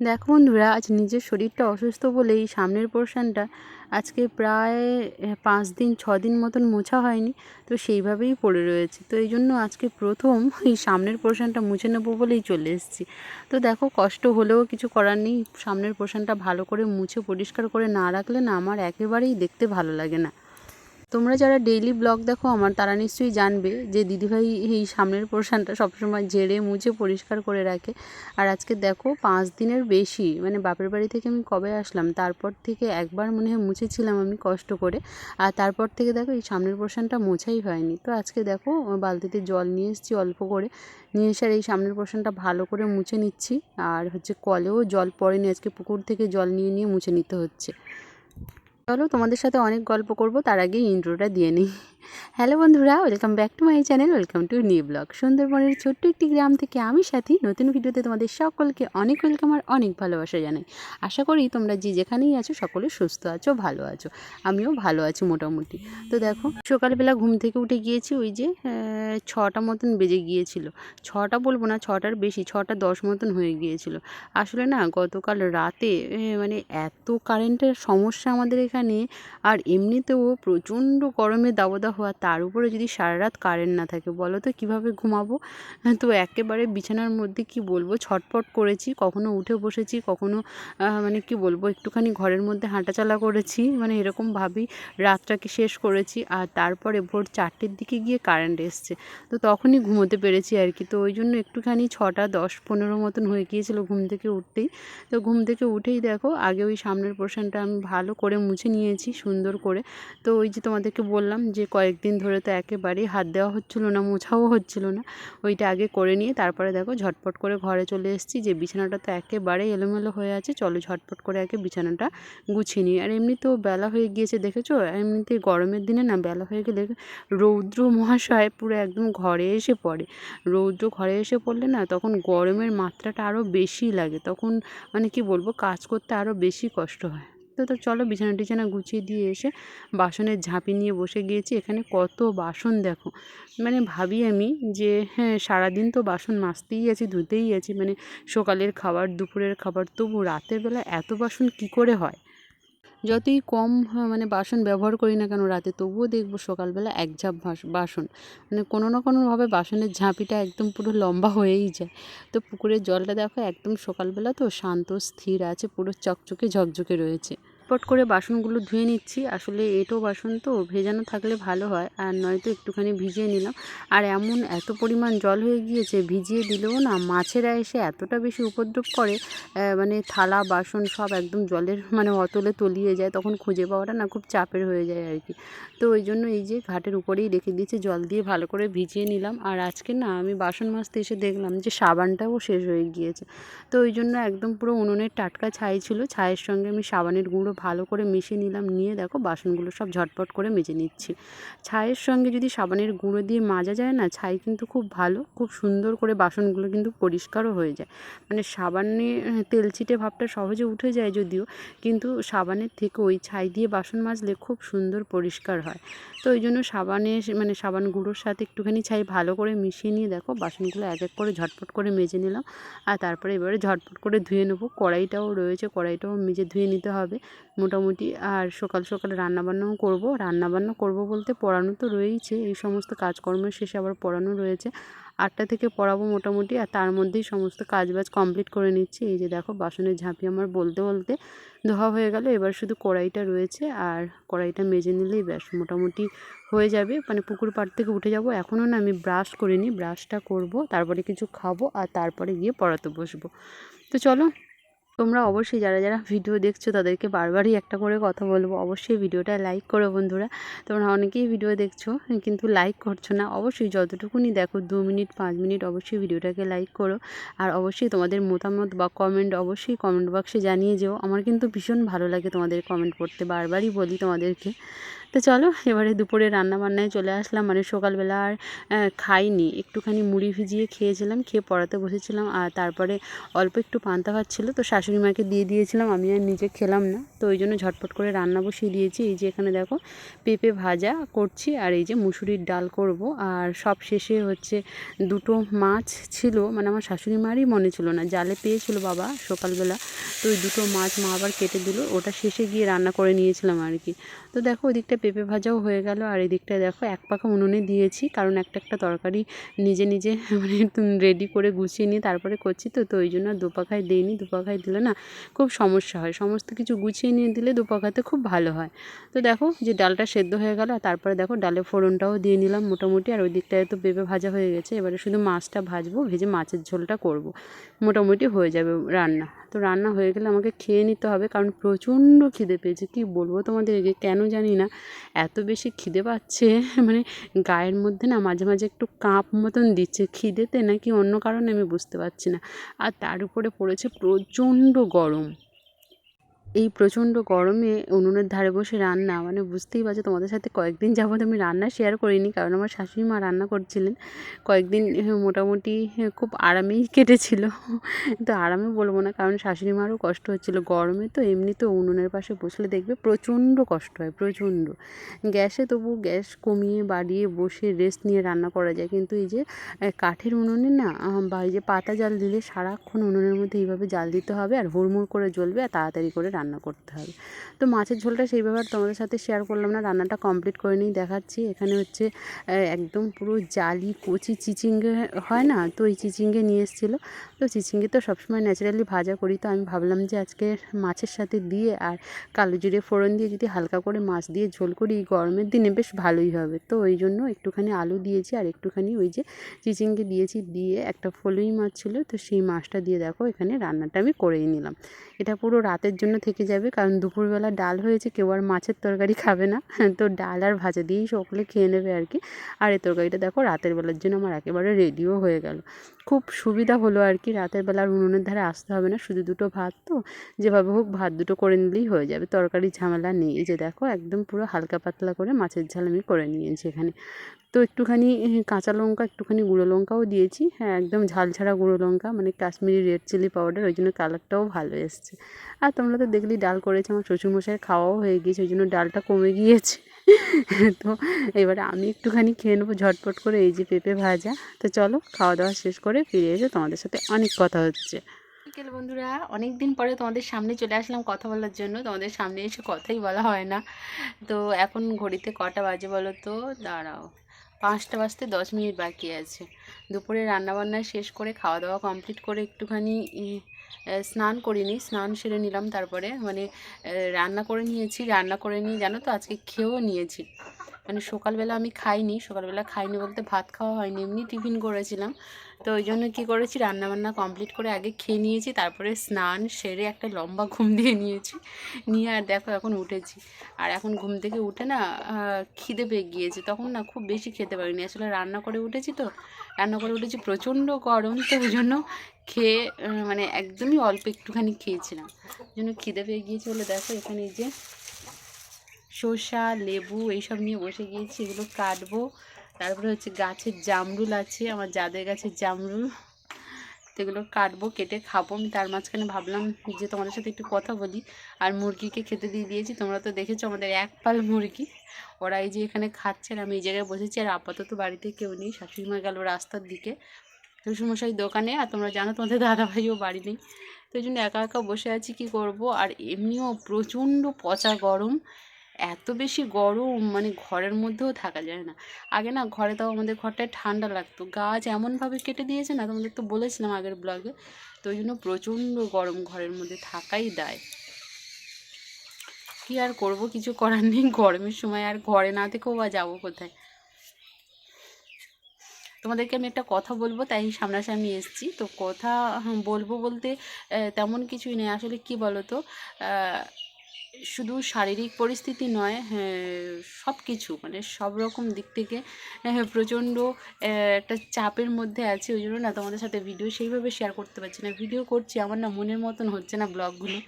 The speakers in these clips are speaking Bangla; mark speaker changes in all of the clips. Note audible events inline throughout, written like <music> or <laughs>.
Speaker 1: দেখো বন্ধুরা, আজ নিজের শরীরটা অসুস্থ বলে এই সামনের পোর্শনটা আজকে প্রায় পাঁচ দিন, ছ দিন মতন মোছা হয়নি, তো সেইভাবেই পড়ে রয়েছে। তো এই জন্য আজকে প্রথম এই সামনের পোর্শনটা মুছে নেব বলেই চলে এসেছি। তো দেখো, কষ্ট হলেও কিছু করার নেই, সামনের পোর্শনটা ভালো করে মুছে, পরিষ্কার করে না রাখলে না আমার একেবারেই দেখতে ভালো লাগে না। তোমরা যারা ডেইলি ব্লগ দেখো, আমার তারা নিশ্চয়ই জানবে যে দিদিভাই এই সামনের পোর্শানটা সবসময় ঝেড়ে মুছে পরিষ্কার করে রাখে। আর আজকে দেখো, পাঁচ দিনের বেশি মানে বাপের বাড়ি থেকে আমি কবে আসলাম, তারপর থেকে একবার মনে হয় মুছেছিলাম আমি কষ্ট করে। আর তারপর থেকে দেখো, এই সামনের পোর্শানটা মোছাই হয়নি। তো আজকে দেখো, বালতিতে জল নিয়ে এসেছি অল্প করে, নিয়ে এসে আর এই সামনের পোর্শনটা ভালো করে মুছে নিচ্ছি। আর হচ্ছে কলেও জল পড়েনি, আজকে পুকুর থেকে জল নিয়ে নিয়ে মুছে নিতে হচ্ছে। চলো তোমাদের সাথে অনেক গল্প করব তার আগে ইন্ট্রোটা দিয়ে নিই। হ্যালো বন্ধুরা, welcome back to my channel, welcome to new blog. সুন্দরবনের ছোট্ট একটি গ্রাম থেকে আমি সাথী, নতুন ভিডিওতে তোমাদের সকলকে অনেক ওয়েলকাম আর অনেক ভালোবাসা জানাই। আশা করি তোমরা যে যেখানেই আছো, সকলে সুস্থ আছো, ভালো আছো। আমিও ভালো আছি মোটামুটি। তো দেখো, সকালবেলা ঘুম থেকে উঠে গিয়েছি ওই যে ছটা মতন বেজে গিয়েছিল। ছটা বলব না, ছটার বেশি, ছটা দশ মতন হয়ে গিয়েছিল। আসলে না, গতকাল রাতে মানে এত কারেন্টের সমস্যা আমাদের এখানে, আর এমনিতেও প্রচণ্ড গরমে দাবদাহ আর তার উপরে যদি সারা রাত কারেন্ট না থাকে, বলো তো কীভাবে ঘুমাবো? তো একেবারে বিছানার মধ্যে কি বলব, ছটপট করেছি, কখনো উঠে বসেছি, কখনো মানে কি বলব, একটুখানি ঘরের মধ্যে হাঁটাচলা করেছি মানে এরকমভাবেই রাতটাকে শেষ করেছি, আর তারপরে ভোর চারটের দিকে গিয়ে কারেন্ট এসছে। তো তখনই ঘুমোতে পেরেছি আর কি। তো ওই জন্য একটুখানি ছটা, দশ, পনেরো মতন হয়ে গিয়েছিল ঘুম থেকে উঠতেই। তো ঘুম থেকে উঠেই দেখো, আগে ওই সামনের পোর্শনটা আমি ভালো করে মুছে নিয়েছি, সুন্দর করে। তো ওই যে তোমাদেরকে বললাম যে কয়েকদিন ধরে তো একেবারেই হাত দেওয়া হচ্ছিল না, মোছাও হচ্ছিল না। ওইটা আগে করে নিয়ে তারপরে দেখো ঝটপট করে ঘরে চলে এসেছি। যে বিছানাটা তো একেবারেই এলোমেলো হয়ে আছে, চলো ঝটপট করে আগে বিছানাটা গুছিয়ে নিই। আর এমনিতেও বেলা হয়ে গিয়েছে, দেখেছ? এমনিতে গরমের দিনে না বেলা হয়ে গেলে রৌদ্র মহাশয় পুরো একদম ঘরে এসে পড়ে। রৌদ্র ঘরে এসে পড়লে না তখন গরমের মাত্রাটা আরও বেশি লাগে, তখন মানে কি বলব, কাজ করতে আরও বেশি কষ্ট হয়। তো তো চলো বিছানা টিছানা গুছিয়ে দিয়ে এসে বাসনের ঝাঁপি নিয়ে বসে গিয়েছি। এখানে কত বাসন দেখো। মানে ভাবি আমি যে হ্যাঁ সারাদিন তো বাসন মাজতেই আছি, ধুতেই আছি। মানে সকালের খাবার, দুপুরের খাবার, তবু রাতের বেলা এত বাসন কি করে হয়? যতই কম মানে বাসন ব্যবহার করি না কেন রাতে, তবুও দেখব সকালবেলা এক ঝাঁপ বাসন। মানে কোনো না কোনোভাবে বাসনের ঝাঁপিটা একদম পুরো লম্বা হয়েই যায়। তো পুকুরের জলটা দেখো একদম সকালবেলা তো শান্ত, স্থির আছে, পুরো চকচকে ঝকঝকে রয়েছে। পট করে বাসনগুলো ধুয়ে নিচ্ছি। আসলে এটো বাসন তো, ভেজানো থাকলে ভালো হয়। আর নয়তো একটুখানি ভিজিয়ে নিলাম। আর এমন এত পরিমাণ জল হয়ে গিয়েছে, ভিজিয়ে দিলেও না মাছেরা এসে এতটা বেশি উপদ্রব করে মানে থালা, বাসন সব একদম জলের মানে অতলে তলিয়ে যায়, তখন খুঁজে পাওয়াটা না খুব চাপের হয়ে যায় আর কি। তো ওই জন্য এই যে ঘাটের উপরেই রেখে দিয়েছি, জল দিয়ে ভালো করে ভিজিয়ে নিলাম। আর আজকে না আমি বাসন মাজতে এসে দেখলাম যে সাবানটাও শেষ হয়ে গিয়েছে। তো ওই জন্য একদম পুরো উনুনের টাটকা ছাই ছিল। ছাইয়ের সঙ্গে আমি সাবানের গুঁড়ো ভালো করে মিশিয়ে নিলাম, নিয়ে দেখো বাসনগুলো সব ঝটপট করে মেজে নিচ্ছি। ছাইয়ের সঙ্গে যদি সাবানের গুঁড়ো দিয়ে মাজা যায় না, ছাই কিন্তু খুব ভালো, খুব সুন্দর করে বাসনগুলো কিন্তু পরিষ্কারও হয়ে যায়। মানে সাবানে তেল ছিটে ভাবটা সহজে উঠে যায় যদিও, কিন্তু সাবানের থেকে ওই ছাই দিয়ে বাসন মাজলে খুব সুন্দর পরিষ্কার হয়। তো ওই জন্য সাবানে মানে সাবান গুঁড়োর সাথে একটুখানি ছাই ভালো করে মিশিয়ে নিয়ে দেখো বাসনগুলো এক এক করে ঝটপট করে মেজে নিলাম। আর তারপরে এবারে ঝটপট করে ধুয়ে নেব। কড়াইটাও রয়েছে, কড়াইটাও মেজে ধুয়ে নিতে হবে। মোটামুটি আর সকাল সকাল রান্নাবান্নাও করব। রান্নাবান্না করব বলতে পড়ানো তো রয়েইছে, এই সমস্ত কাজকর্মের শেষে আবার পড়ানো রয়েছে। আটটা থেকে পড়াবো মোটামুটি আর তার মধ্যেই সমস্ত কাজবাজ কমপ্লিট করে নিচ্ছি। এই যে দেখো বাসনের ঝাঁপি আমার বলতে বলতে ধোয়া হয়ে গেল, এবার শুধু কড়াইটা রয়েছে আর কড়াইটা মেজে নিলেই ব্যাস মোটামুটি হয়ে যাবে। মানে পুকুর পাড় থেকে উঠে যাব। এখনও না আমি ব্রাশ করিনি, ব্রাশটা করব, তারপরে কিছু খাব আর তারপরে গিয়ে পড়াতে বসবো। তো চলো তোমরা অবশ্যই যারা যারা ভিডিও দেখছ তাদেরকে বারবারই একটা করে কথা বলব। অবশ্যই ভিডিওটা লাইক করো বন্ধুরা। তোমরা অনেকেই ভিডিও দেখছ, কিন্তু লাইক করছ না। অবশ্যই যতটুকুনি দেখো, দু মিনিট পাঁচ মিনিট অবশ্যই ভিডিওটাকে লাইক করো। আর অবশ্যই তোমাদের মতামত বা কমেন্ট অবশ্যই কমেন্ট বক্সে জানিয়ে যেও। আমার কিন্তু ভীষণ ভালো লাগে তোমাদের কমেন্ট পড়তে। বারবারই বলি তোমাদেরকে। তো চলো, এবারে দুপুরে রান্না বান্নায় চলে আসলাম। মানে সকালবেলা আর খাইনি। একটুখানি মুড়ি ভিজিয়ে খেয়েছিলাম, খেয়ে পড়াতে বসেছিলাম। আর তারপরে অল্প একটু পান্তা ভাত ছিল, তো শাশুড়ি মাকে দিয়ে দিয়েছিলাম। আমি আর নিজে খেলাম না। তো ওই জন্য ঝটপট করে রান্না বসিয়ে দিয়েছি। এই যে এখানে দেখো, পেঁপে ভাজা করছি। আর এই যে মুসুরির ডাল করব। আর সব শেষে হচ্ছে দুটো মাছ ছিল। মানে আমার শাশুড়ি মারই মনে ছিল না। জালে পেয়েছিল বাবা সকালবেলা। তো ওই দুটো মাছ মা আবার কেটে দিল। ওটা শেষে গিয়ে রান্না করে নিয়েছিলাম আর কি। তো দেখো, ওদিকটা পেঁপে ভাজাও হয়ে গেল। আর এদিকটা দেখো, এক পাখা উনুনে দিয়েছি, কারণ একটা একটা তরকারি নিজে নিজে <laughs> মানে রেডি করে গুছিয়ে নিয়ে তারপরে করছি তো তো ওই জন্য দুপাখায় দিইনি। দুপাখায় দিলে না খুব সমস্যা হয়। সমস্ত কিছু গুছিয়ে নিয়ে দিলে দুপাখাতে খুব ভালো হয়। তো দেখো যে ডালটা সেদ্ধ হয়ে গেল, আর তারপরে দেখো ডালে ফোড়নটাও দিয়ে নিলাম মোটামুটি। আর ওই দিকটায় তো পেঁপে ভাজা হয়ে গেছে, এবারে শুধু মাছটা ভাজবো, ভেজে মাছের ঝোলটা করব। মোটামুটি হয়ে যাবে রান্না। তো রান্না হয়ে গেলে আমাকে খেয়ে নিতে হবে কারণ প্রচণ্ড খিদে পেয়েছে। কী বলব তোমাদের তোমাদেরকে? কেন জানি না। এত বেশি খিদে পাচ্ছে। <laughs> মানে গায়ের মধ্যে না মাঝে মাঝে একটু কাঁপ মতন দিচ্ছে। খিদেতে নাকি অন্য কারণে আমি বুঝতে পারছি না। আর তার উপরে পড়েছে প্রচণ্ড গরম। এই প্রচণ্ড গরমে উনুনের ধারে বসে রান্না মানে বুঝতেই পারছ তোমাদের সাথে কয়েকদিন যাবৎ আমি রান্না শেয়ার করিনি, কারণ আমার শাশুড়ি মা রান্না করছিলেন। কয়েকদিন মোটামুটি খুব আরামেই কেটেছিল। তো আরামে বলব না, কারণ শাশুড়ি মারও কষ্ট হচ্ছিল। গরমে তো এমনি তো উনুনের পাশে বসলে দেখবে প্রচণ্ড কষ্ট হয়, প্রচণ্ড। গ্যাসে তবু গ্যাস কমিয়ে বাড়িয়ে বসে রেস্ট নিয়ে রান্না করা যায়। কিন্তু এই যে কাঠের উনুনে না বা এই যে পাতা জাল দিলে সারাক্ষণ উনুনের মধ্যে এইভাবে জাল দিতে হবে আর হুড়মুড় করে জ্বলবে আর তাড়াতাড়ি করে রান্না করতে হবে। তো মাছের ঝোলটা সেইভাবে আর তোমাদের সাথে শেয়ার করলাম না, রান্নাটা কমপ্লিট করে নিয়েই দেখাচ্ছি। এখানে হচ্ছে একদম পুরো জালি কচি চিচিঙ্গে হয় না? তো এই চিচিঙ্গে নিয়ে এসেছিল। তো চিচিঙ্গে তো সবসময় ন্যাচারালি ভাজা করি। তো আমি ভাবলাম যে আজকে মাছের সাথে দিয়ে আর কালো জিরে ফোড়ন দিয়ে যদি হালকা করে মাছ দিয়ে ঝোল করি গরমের দিনে বেশ ভালোই হবে। তো ওই জন্য একটুখানি আলু দিয়েছি আর একটুখানি ওই যে চিচিঙ্গে দিয়েছি, দিয়ে একটা ফলুই মাছ ছিল। তো সেই মাছটা দিয়ে দেখো, এখানে রান্নাটা আমি করেই নিলাম। এটা পুরো রাতের জন্য থেকে যাবে। কারণ দুপুরবেলা ডাল হয়েছে, কেউ আর মাছের তরকারি খাবে না। তো ডাল আর ভাজা দিয়েই সকলে খেয়ে নেবে আর কি। আর এই তরকারিটা দেখো রাতের বেলার জন্য আমার একেবারে রেডিও হয়ে গেল। খুব সুবিধা হলো আর কি। রাতের বেলা আর উনুনের ধারে আসতে হবে না, শুধু দুটো ভাত তো। যেভাবে হোক ভাত দুটো করে নিলেই হয়ে যাবে। তরকারি ঝামেলা নেই। যে দেখো, একদম পুরো হালকা পাতলা করে মাছের ঝাল আমি করে নিয়েছি এখানে। তো একটুখানি কাঁচা লঙ্কা, একটুখানি গুঁড়ো লঙ্কাও দিয়েছি। হ্যাঁ একদম ঝাল ছাড়া গুঁড়ো লঙ্কা মানে কাশ্মীরি রেড চিলি পাউডার, ওই জন্য কালারটাও ভালো এসছে। আর তোমরা তো দেখলি ডাল করেছে আমার শ্বশুরমশাই, খাওয়াও হয়ে গিয়েছে, ওই জন্য ডালটা কমে গিয়েছে। <laughs> তো এবারে আমি একটুখানি খেয়ে নেব, ঝটপট করে এই যে পেঁপে ভাজা। তো চলো খাওয়া দাওয়া শেষ করে ফিরে এসে তোমাদের সাথে অনেক কথা হচ্ছে। বিকেল বন্ধুরা অনেক দিন পরে তোমাদের সামনে চলে আসলাম কথা বলার জন্য। তোমাদের সামনে এসে কথাই বলা হয় না। তো এখন ঘড়িতে কটা বাজে বলো তো? দাঁড়াও, পাঁচটা বাজতে দশ মিনিট বাকি আছে। দুপুরে রান্নাবান্না শেষ করে খাওয়া দাওয়া কমপ্লিট করে একটুখানি স্নান করিনি, স্নান সেরে নিলাম তারপরে। মানে রান্না করে নিয়েছি, রান্না করে নিয়ে জানো তো আজকে খেয়েও নিয়েছি। মানে সকালবেলা আমি খাইনি, সকালবেলা খাইনি বলতে ভাত খাওয়া হয়নি, এমনি টিফিন করেছিলাম। তো ওই জন্য কী করেছি, রান্নাবান্না কমপ্লিট করে আগে খেয়ে নিয়েছি, তারপরে স্নান সেরে একটা লম্বা ঘুম দিয়ে নিয়েছি। নিয়ে আর দেখো এখন উঠেছি। আর এখন ঘুম থেকে উঠে না খিদে পেয়ে গিয়েছে। তখন না খুব বেশি খেতে পারিনি। আসলে রান্না করে উঠেছি তো, রান্না করে উঠেছি প্রচণ্ড গরম, তো ওই জন্য খেয়ে মানে একদমই অল্প একটুখানি খেয়েছিলাম। ওই জন্য খিদে পেয়ে গিয়েছে বলে দেখো এখানে যে শসা লেবু এইসব নিয়ে বসে গিয়েছি। এগুলো কাটবো। তারপরে হচ্ছে গাছের জামরুল আছে, আমার যাদের গাছের জামরুল। তো এগুলো কাটবো, কেটে খাব। আমি তার মাঝখানে ভাবলাম যে তোমাদের সাথে একটু কথা বলি। আর মুরগিকে খেতে দিয়ে দিয়েছি। তোমরা তো দেখেছ আমাদের এক পাল মুরগি। ওরা এই যে এখানে খাচ্ছে আর আমি এই জায়গায় বসেছি। আর আপাতত বাড়িতে কেউ নেই। শাশুড়ি মা গেল রাস্তার দিকে। শ্বশুরমশাই দোকানে। আর তোমরা জানো তোমাদের দাদাভাইও বাড়ি নেই। তো এই জন্য একা একা বসে আছি। কি করব? আর এমনিও প্রচণ্ড পচা গরম। এত বেশি গরম মানে ঘরের মধ্যেও থাকা যায় না। আগে না ঘরে তাও আমাদের ঘরটায় ঠান্ডা লাগতো। গাছ এমনভাবে কেটে দিয়েছে না, তোমাদের তো বলেছিলাম আগের ব্লগে, তো ওই জন্য প্রচণ্ড গরম ঘরের মধ্যে থাকাই দায়। কি আর করব, কিছু করার নেই, গরমের সময় আর ঘরে না থেকেও বা যাব কোথায়? তোমাদেরকে আমি একটা কথা বলব, তাই সামনাসামনি এসেছি। তো কথা বলব বলতে তেমন কিছুই নেই। আসলে কি বলো তো শুধু শারীরিক পরিস্থিতি নয় হ্যাঁ, সব কিছু মানে সব রকম দিক থেকে হ্যাঁ, প্রচণ্ড একটা চাপের মধ্যে আছি। ওই জন্য না তোমাদের সাথে ভিডিও সেইভাবে শেয়ার করতে পারছি না। ভিডিও করছি আমার না মনের মতন হচ্ছে না ব্লগগুলো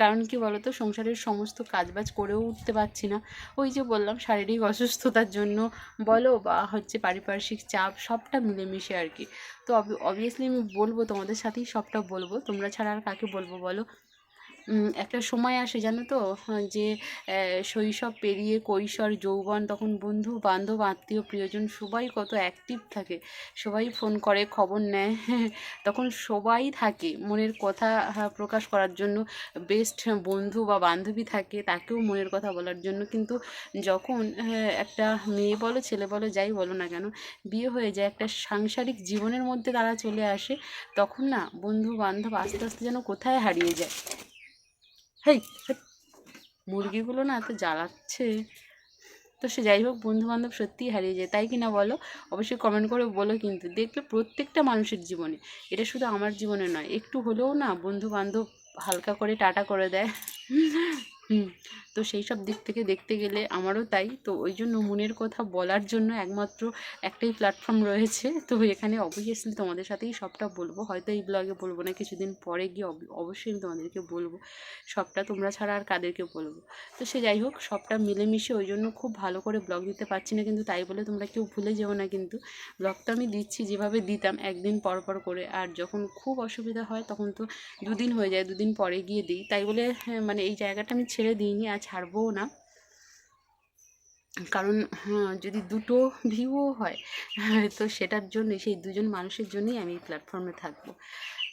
Speaker 1: কারণ কি বলতো সংসারের সমস্ত কাজবাজ করেও উঠতে পারছি না। ওই যে বললাম শারীরিক অসুস্থতার জন্য বলো বা হচ্ছে পারিপার্শ্বিক চাপ সবটা মিলেমিশে আর কি। তো অবভিয়াসলি আমি বলব তোমাদের সাথেই সবটা বলব। তোমরা ছাড়া আর কাকে বলব বলো? একটা সময় আসে জানো তো? হ্যাঁ, যে শৈশব পেরিয়ে কৈশোর যৌবন তখন বন্ধু বান্ধব আত্মীয় প্রিয়জন সবাই কত অ্যাক্টিভ থাকে। সবাই ফোন করে খবর নেয়। <laughs> তখন সবাই থাকে মনের কথা হ্যাঁ, প্রকাশ করার জন্য। বেস্ট বন্ধু বা বান্ধবী থাকে তাকেও মনের কথা বলার জন্য। কিন্তু যখন একটা মেয়ে বলো ছেলে বলো যাই বলো না কেন বিয়ে হয়ে যায় একটা সাংসারিক জীবনের মধ্যে তারা চলে আসে তখন না বন্ধু বান্ধব আস্তে আস্তে যেন কোথায় হারিয়ে যায়। হেই মুরগিগুলো না এত জ্বালাচ্ছে। তো সে যাই হোক, বন্ধুবান্ধব সত্যিই হারিয়ে যায়। তাই কি না বলো? অবশ্যই কমেন্ট করে বলো কিন্তু। দেখবে প্রত্যেকটা মানুষের জীবনে। এটা শুধু আমার জীবনে নয়, একটু হলেও না বন্ধুবান্ধব হালকা করে টাটা করে দেয়। হুম তো সেই সব দিক থেকে দেখতে গেলে আমারও তাই। তো ওই জন্য মনের কথা বলার জন্য একমাত্র একটাই প্ল্যাটফর্ম রয়েছে। তো এখানে অবভিয়াসলি তোমাদের সাথেই সবটা বলব। হয়তো এই ব্লগে বলব না কিছুদিন পরে গিয়ে অব- অবশ্যই আমি তোমাদেরকে বলব। সবটা তোমরা ছাড়া আর কাদেরকে বলব? তো সে যাই হোক সবটা মিলেমিশে ওই জন্য খুব ভালো করে ব্লগ দিতে পারছি না কিন্তু তাই বলে তোমরা কেউ ভুলে যেও না কিন্তু ব্লগটা আমি দিচ্ছি যেভাবে দিতাম একদিন পর পর করে। আর যখন খুব অসুবিধা হয় তখন তো দুদিন হয়ে যায় দুদিন পরে গিয়ে দিই। তাই বলে হ্যাঁ, মানে এই জায়গাটা আমি ছেড়ে দিইনি আর ছাড়বও না। কারণ হ্যাঁ, যদি দুটো ভিউও হয় হ্যাঁ, তো সেটার জন্যে সেই দুজন মানুষের জন্যই আমি এই প্ল্যাটফর্মে থাকব।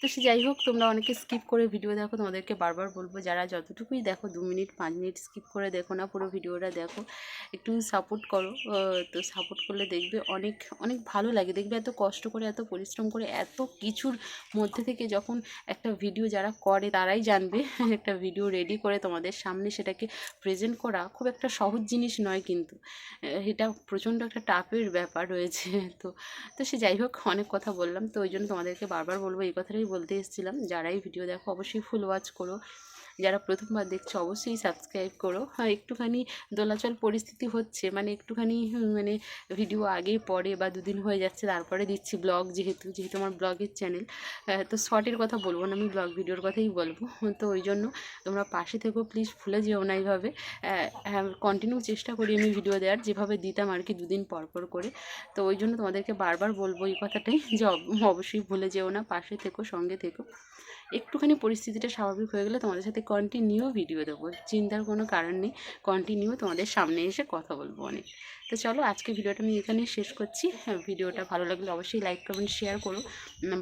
Speaker 1: তো সে যাই হোক, তোমরা অনেকে স্কিপ করে ভিডিও দেখো, তোমাদেরকে বারবার বলব, যারা যতটুকুই দেখো, দু মিনিট, পাঁচ মিনিট স্কিপ করে দেখো না পুরো ভিডিওটা দেখো, একটু সাপোর্ট করো তো সাপোর্ট করলে দেখবে অনেক অনেক ভালো লাগে। দেখবে এত কষ্ট করে, এত পরিশ্রম করে, এত কিছুর মধ্যে থেকে যখন একটা ভিডিও যারা করে, তারাই জানবে, <laughs> একটা ভিডিও রেডি করে তোমাদের সামনে সেটাকে প্রেজেন্ট করা খুব একটা সহজ জিনিস নয় কিন্তু। এটা প্রচণ্ড একটা টাফের ব্যাপার রয়েছে। <laughs> তো তো সে যাই হোক, অনেক কথা বললাম, তো ওই জন্য তোমাদেরকে বারবার বলব, এই কথাটাই বলতে এসেছিলাম যারাই ভিডিও দেখো অবশ্যই ফুল ওয়াচ করো। যারা প্রথমবার দেখছ, অবশ্যই সাবস্ক্রাইব করো। হ্যাঁ একটুখানি দোলাচল পরিস্থিতি হচ্ছে মানে একটুখানি মানে ভিডিও আগে পরে বা দুদিন হয়ে যাচ্ছে, তারপরে দিচ্ছি ব্লগ যেহেতু যেহেতু আমার ব্লগের চ্যানেল তো শর্টের কথা বলব না, আমি ব্লগ ভিডিওর কথাই বলব। তো ওই জন্য তোমরা পাশে থেকেও প্লিজ ভুলে যেও না এইভাবে। কন্টিনিউ চেষ্টা করি আমি ভিডিও দেওয়ার, যেভাবে দিতাম আর কি দুদিন পর পর করে। তো ওই জন্য তোমাদেরকে বারবার বলব এই কথাটাই, যে অবশ্যই ভুলে যেও না, পাশে থেকো, সঙ্গে থেকো। একটুখানি পরিস্থিতিটা স্বাভাবিক হয়ে গেলে তোমাদের সাথে কন্টিনিউ ভিডিও দেবো। চিন্তার কোনো কারণ নেই। কন্টিনিউ তোমাদের সামনে এসে কথা বলব অনেক। তো চলো আজকে ভিডিওটা আমি এখানেই শেষ করছি। হ্যাঁ, ভিডিওটা ভালো লাগলে অবশ্যই লাইক কমেন্ট শেয়ার করো।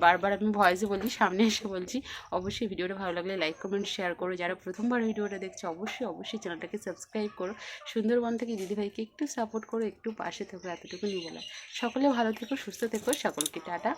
Speaker 1: বারবার আমি ভয়েসে বলি সামনে এসে বলছি। অবশ্যই ভিডিওটা ভালো লাগলে লাইক কমেন্ট শেয়ার করো। যারা প্রথমবার ভিডিওটা দেখছ অবশ্যই অবশ্যই চ্যানেলটাকে সাবস্ক্রাইব করো। সুন্দরবন থেকে দিদিভাইকে একটু সাপোর্ট করো একটু পাশে থেকো এতটুকু নিয়ে বলা সকলে ভালো থেকো সুস্থ থেকো। সকলকে টাটা।